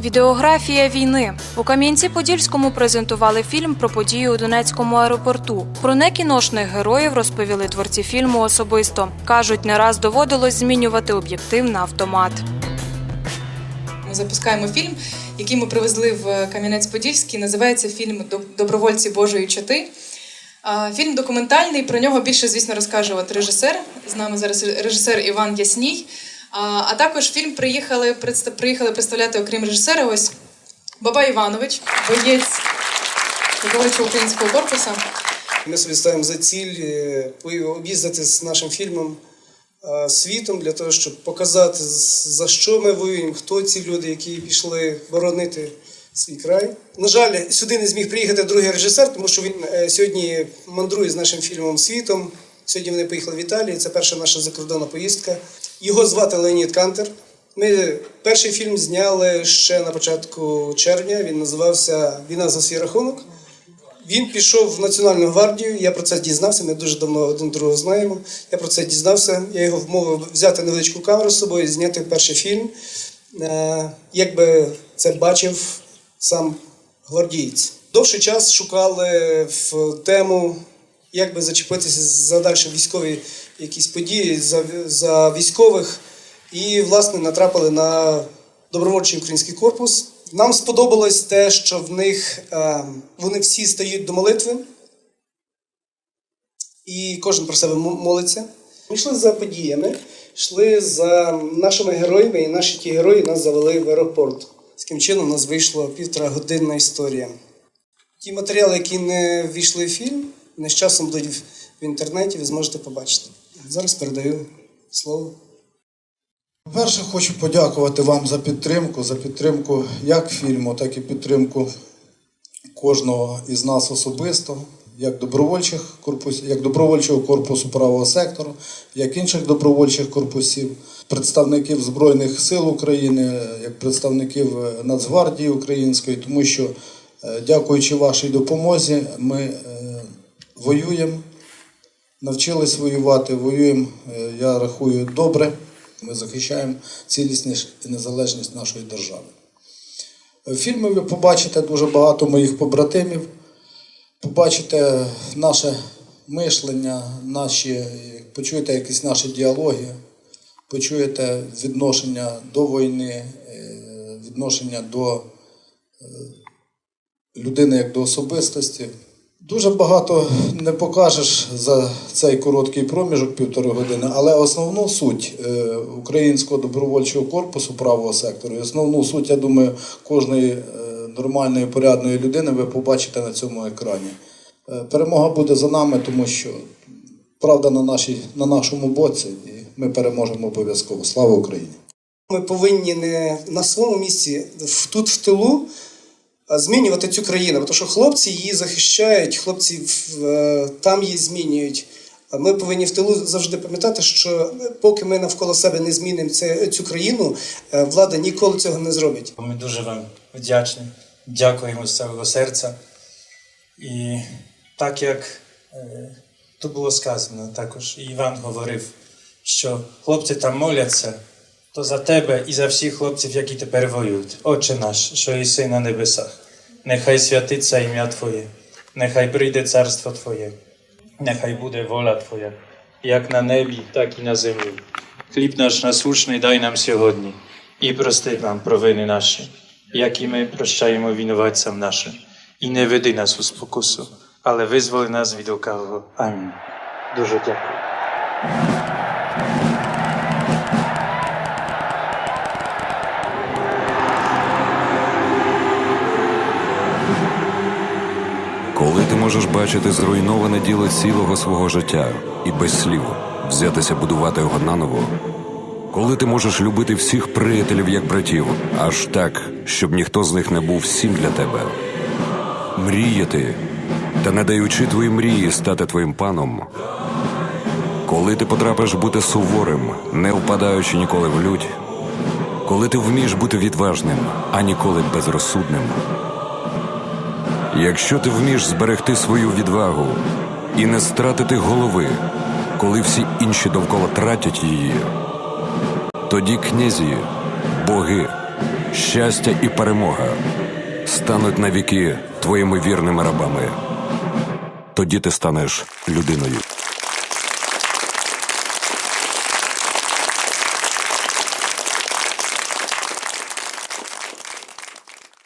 Відеографія війни у Кам'янці-Подільському презентували фільм про події у Донецькому аеропорту. Про некіношних героїв розповіли творці фільму особисто. кажуть, не раз доводилось змінювати об'єктив на автомат. Ми запускаємо фільм, який ми привезли в Кам'янець-Подільський. Називається фільм Добровольці Божої чоти. Фільм документальний. Про нього більше, звісно, розкаже от режисер. З нами зараз режисер Іван Ясній. А, також фільм приїхали, приїхали представляти, окрім режисера, ось Баба Іванович, боєць добровольчого українського корпусу. Ми собі ставимо за ціль е, об'їздити з нашим фільмом е, світом для того, щоб показати, за що ми воюємо, хто ці люди, які пішли боронити свій край. На жаль, сюди не зміг приїхати другий режисер, тому що він е, сьогодні мандрує з нашим фільмом світом. Сьогодні вони поїхали в Італію. Це перша наша закордонна поїздка. Його звати Леонід Кантер. Ми перший фільм зняли ще на початку червня. Він називався Війна за свій рахунок. Він пішов в Національну гвардію. Я про це дізнався. Ми дуже давно один другого знаємо. Я про це дізнався. Я його вмовив взяти невеличку камеру з собою, зняти перший фільм. Е, Якби це бачив сам гвардієць. Довший час шукали в тему, як би зачепитися за далі військові якісь події за, за військових. І, власне, натрапили на добровольчий український корпус. Нам сподобалось те, що в них е, вони всі стають до молитви, і кожен про себе молиться. Ми йшли за подіями, йшли за нашими героями, і наші ті герої нас завели в аеропорт. Таким чином у нас вийшла півтора годинна історія. Ті матеріали, які не ввійшли в фільм, вони з часом будуть в- інтернеті, ви зможете побачити. Зараз передаю слово. Перше, хочу подякувати вам за підтримку, за підтримку як фільму, так і підтримку кожного із нас особисто, як добровольчих корпусів, як добровольчого корпусу правого сектору, як інших добровольчих корпусів, представників Збройних сил України, як представників Нацгвардії Української, тому що, е, дякуючи вашій допомозі, ми е, воюємо навчились воювати, воюємо, е, я рахую, добре. Ми захищаємо цілісність і незалежність нашої держави. В фільмі ви побачите дуже багато моїх побратимів, побачите наше мишлення, наші, е, почуєте якісь наші діалоги, почуєте відношення до війни, е, відношення до людини як до особистості. Дуже багато не покажеш за цей короткий проміжок півтори години, але основну суть е, українського добровольчого корпусу правого сектору, і основну суть, я думаю, кожної е, нормальної порядної людини ви побачите на цьому екрані. Е, Перемога буде за нами, тому що правда на, нашій, на нашому боці, і ми переможемо обов'язково. Слава Україні! Ми повинні не на своєму місці, тут в тилу, змінювати цю країну. Тому що хлопці її захищають, хлопці е, там її змінюють. Ми повинні в тилу завжди пам'ятати, що поки ми навколо себе не змінимо цю країну, е, влада ніколи цього не зробить. Ми дуже вам вдячні. Дякуємо з цілого серця. І так як е, тут було сказано, також і Іван говорив, що хлопці там моляться, то за тебе і за всіх хлопців, які тепер воюють. Отче наш, що єси на небесах, нехай святиться ім'я Твоє, нехай прийде царство Твоє, нехай буде воля Твоя, як на небі, так і на землі. Хліб наш насущний дай нам сьогодні і прости нам провини наші, як і ми прощаємо винуватцям нашим. І не веди нас у спокусу, але визволи нас від лукавого. Амінь. Дуже дякую. Можеш бачити зруйноване діло цілого свого життя і без слів взятися будувати його наново, коли ти можеш любити всіх приятелів як братів, аж так, щоб ніхто з них не був всім для тебе, мріяти та не даючи твої мрії стати твоїм паном, коли ти потрапиш бути суворим, не впадаючи ніколи в лють, коли ти вмієш бути відважним, а ніколи безрозсудним. Якщо ти вмієш зберегти свою відвагу і не стратити голови, коли всі інші довкола тратять її, тоді князі, боги щастя і перемога стануть навіки твоїми вірними рабами. Тоді ти станеш людиною.